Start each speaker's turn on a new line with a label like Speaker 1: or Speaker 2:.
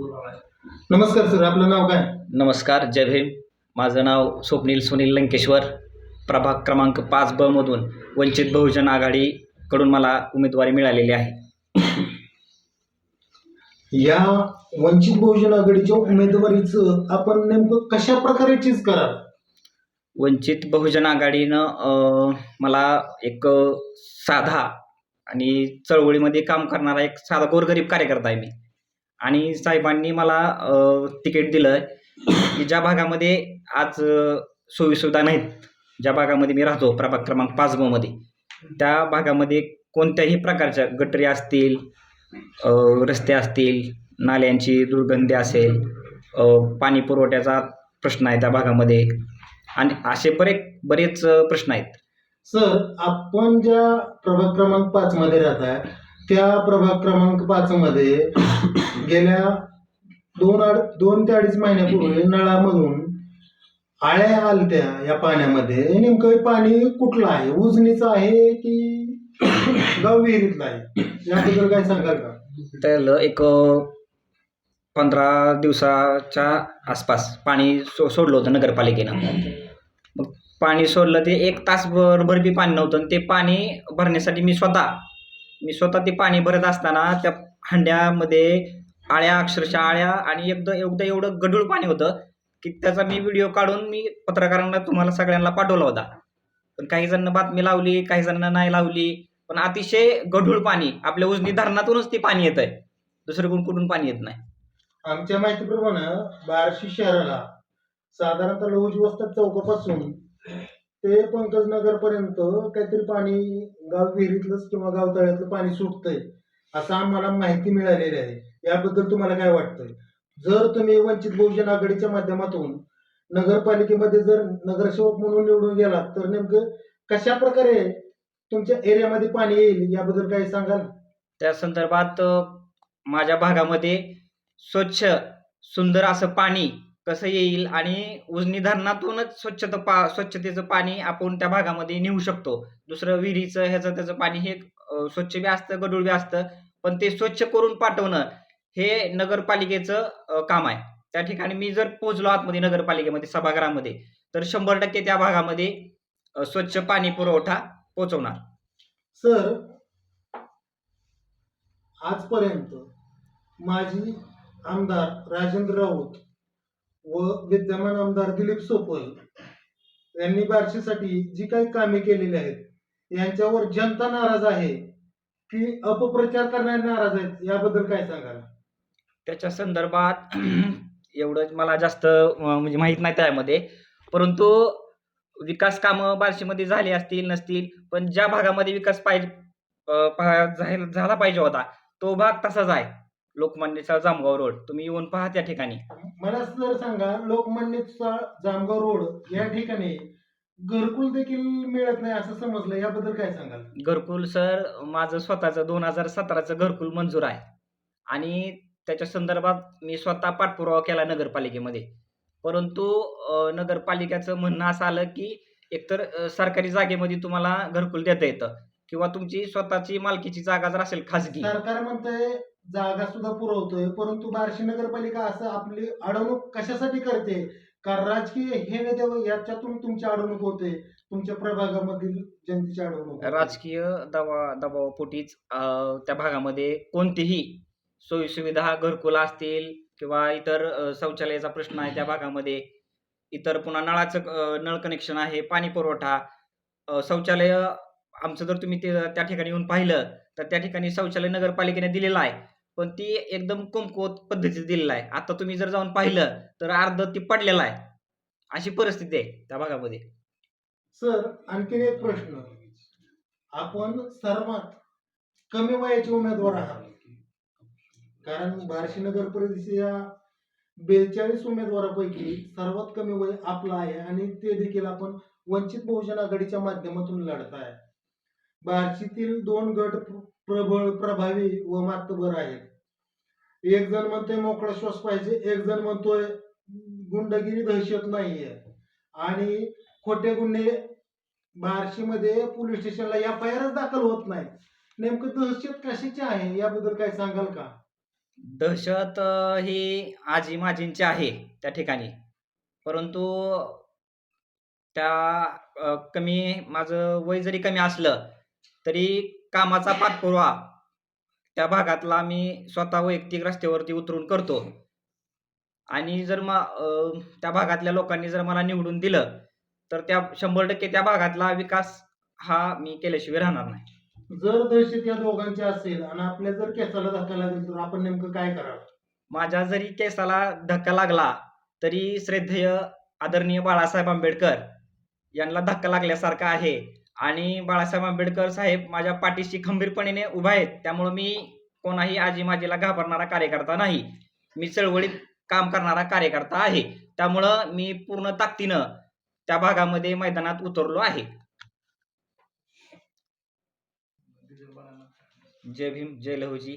Speaker 1: नमस्कार सर आपलं नाव काय?
Speaker 2: नमस्कार जय भीम. माझं नाव स्वप्नील सुनील लंकेश्वर. प्रभाग क्रमांक पाच ब मधून वंचित बहुजन आघाडीकडून मला उमेदवारी मिळालेली आहे.
Speaker 1: या वंचित बहुजन आघाडीच्या उमेदवारीचं आपण नेमकं कशा प्रकारे चीज कराल?
Speaker 2: वंचित बहुजन आघाडीनं मला एक साधा आणि चळवळीमध्ये काम करणारा एक साधा गोरगरीब कार्यकर्ता आहे मी. आणि साहेबांनी मला तिकीट दिलं की ज्या भागामध्ये आज सोयीसुविधा नाहीत ज्या भागामध्ये मी राहतो प्रभाग क्रमांक पाच मध्ये त्या भागामध्ये कोणत्याही प्रकारच्या गटरी असतील रस्ते असतील नाल्यांची दुर्गंधी असेल पाणी पुरवठ्याचा प्रश्न आहे त्या भागामध्ये आणि असे बरेच बरेच प्रश्न आहेत.
Speaker 1: सर आपण ज्या प्रभाग क्रमांक पाच मध्ये राहताय त्या प्रभाग क्रमांक पाच मध्ये गेल्या दोन अड दोन ते अडीच महिन्यापूर्वी नळामधून आळ्या आलत्या या पाण्यामध्ये. नेमकं पाणी कुठलं आहे? उजनीचं आहे की गाव विहिरीतलं आहे? याबद्दल काय सांगाल का?
Speaker 2: त्याला एक पंधरा दिवसाच्या आसपास पाणी सो सोडलं होतं नगरपालिकेनं. मग पाणी सोडलं ते एक तासभर भर बी पाणी नव्हतं आणि ते पाणी भरण्यासाठी मी स्वतः मी स्वतः ते पाणी भरत असताना त्या हंड्यामध्ये आळ्या अक्षरशः आळ्या आणि एकदा एकदा एवढं गढूळ पाणी होतं की त्याचा मी व्हिडिओ काढून मी पत्रकारांना तुम्हाला सगळ्यांना पाठवला होता. पण काही जणांना बातमी लावली काही जणांना नाही लावली. पण अतिशय गढूळ पाणी आपल्या उजनी धरणातूनच ते पाणी येत आहे दुसरीकडून कुठून पाणी येत नाही.
Speaker 1: आमच्या माहितीप्रमाणे बार्शी शहराला साधारणतः लहुजी वस्तात चौकापासून ते पंकजनगर पर्यंत काहीतरी पाणी गाव विहिरीतलंच किंवा गाव तळ्यातलं पाणी सुटतंय असं आम्हाला माहिती मिळालेली आहे. याबद्दल तुम्हाला काय वाटतंय? जर तुम्ही वंचित बहुजन आघाडीच्या माध्यमातून नगरपालिकेमध्ये जर नगरसेवक म्हणून निवडून गेलात तर नेमकं कशा प्रकारे तुमच्या एरियामध्ये पाणी येईल याबद्दल काही सांगाल?
Speaker 2: त्या संदर्भात माझ्या भागामध्ये स्वच्छ सुंदर असं पाणी कसं येईल आणि उजनी धरणातूनच स्वच्छता पा स्वच्छतेचं पाणी आपण त्या भागामध्ये नेऊ शकतो. दुसरं विहिरीचं ह्याचं त्याचं पाणी हे स्वच्छ बी असतं गडूळ बी असतं पण ते स्वच्छ करून पाठवणं हे नगरपालिकेचं काम आहे. त्या ठिकाणी मी जर पोहोचलो आतमध्ये नगरपालिकेमध्ये सभागृहामध्ये तर शंभर टक्के त्या भागामध्ये स्वच्छ पाणी पुरवठा पोहोचवणार.
Speaker 1: सर आजपर्यंत माजी आमदार राजेंद्र राऊत व विद्यमान आमदार दिलीप सोपल यांनी बार्शीसाठी जी काही कामे केलेली आहेत यांच्यावर जनता नाराज आहे की अपप्रचार करणारे नाराज आहेत याबद्दल काय सांगाल?
Speaker 2: त्याच्या संदर्भात एवढं मला जास्त म्हणजे माहीत नाही त्यामध्ये. परंतु विकास कामं बार्शीमध्ये झाली असतील नसतील पण ज्या भागामध्ये विकास पाहिजे झाला पाहिजे होता तो भाग तसाच आहे. लोकमान्यचा जामगाव रोड. तुम्ही येऊन पहा त्या ठिकाणी.
Speaker 1: मला जर सांगा लोकमान्य जामगाव रोड या ठिकाणी घरकुल देखील मिळत नाही असं समजलं याबद्दल काय सांगाल?
Speaker 2: घरकुल सर माझं स्वतःचं दोन हजार सतराचं घरकुल मंजूर आहे. आणि त्याच्या संदर्भात मी स्वतः पाठपुरावा केला नगरपालिकेमध्ये. परंतु नगरपालिकेचं म्हणणं असं आलं की एकतर सरकारी जागेमध्ये तुम्हाला घरकुल देता येतं. किंवा तुमची स्वतःची मालकीची जागा जर असेल खाजगी.
Speaker 1: सरकार म्हणतंय जागा सुद्धा पुरवतोय. परंतु बार्शी नगरपालिका असं आपली अडवणूक कशासाठी करते? कारण राजकीय हे नेते याच्यातून तुमची अडवणूक होते. तुमच्या प्रभागामधील जनतेची अडवणूक
Speaker 2: राजकीय दबा दबावापोटीच त्या भागामध्ये कोणतीही सोयीसुविधा घरकुल असतील किंवा इतर शौचालयाचा प्रश्न आहे त्या भागामध्ये इतर पुन्हा नळाचं नळ कनेक्शन आहे पाणी पुरवठा शौचालय आमचं जर तुम्ही ते त्या ठिकाणी येऊन पाहिलं तर त्या ठिकाणी शौचालय नगरपालिकेने दिलेलं आहे. पण ती एकदम कमकुवत पद्धतीत दिलेलं आहे. आता तुम्ही जर जाऊन पाहिलं तर अर्ध ती पडलेलं आहे. अशी परिस्थिती आहे त्या भागामध्ये.
Speaker 1: सर आणखीन एक प्रश्न. आपण सर्वात कमी वयाचे उमेदवार आहात. कारण बार्शी नगर परिषदेच्या बेचाळीस उमेदवारापैकी सर्वात कमी वय आपलं आहे आणि ते देखील आपण वंचित बहुजन आघाडीच्या माध्यमातून लढताय. बार्शीतील दोन गट प्रबळ प्रभावी व मातबर आहेत. एक जण म्हणतोय मोकळा श्वास पाहिजे एक जण म्हणतोय गुंडगिरी दहशत नाहीये. आणि खोटे गुन्हे बार्शीमध्ये पोलीस स्टेशनला एफ आय आरच दाखल होत नाही नेमकं दहशत कशाची आहे? याबद्दल काय सांगाल का?
Speaker 2: दहशत ही आजी माजींची आहे त्या ठिकाणी. परंतु त्या कमी माझं वय जरी कमी असलं तरी कामाचा पाठपुरावा त्या भागातला मी स्वतः वैयक्तिक रस्त्यावरती उतरून करतो. आणि जर मा अ, त्या भागातल्या लोकांनी जर मला निवडून दिलं तर त्या शंभर टक्के त्या भागातला विकास हा मी केल्याशिवाय राहणार नाही.
Speaker 1: जर दहशत या दोघांची असेल आणि आपल्या जर केसाला धक्का लागेल तर आपण नेमकं काय करावं?
Speaker 2: माझ्या जरी केसाला धक्का लागला तरी श्रद्धेय आदरणीय बाळासाहेब आंबेडकर यांना धक्का लागल्यासारखा आहे. आणि बाळासाहेब आंबेडकर साहेब माझ्या पाठीशी खंबीरपणे उभा आहेत. त्यामुळं मी कोणाही आजी माजीला घाबरणारा कार्यकर्ता नाही. मी चळवळीत काम करणारा कार्यकर्ता आहे. त्यामुळं मी पूर्ण ताकदीनं त्या भागामध्ये मैदानात उतरलो आहे. जय भीम जय लहूजी.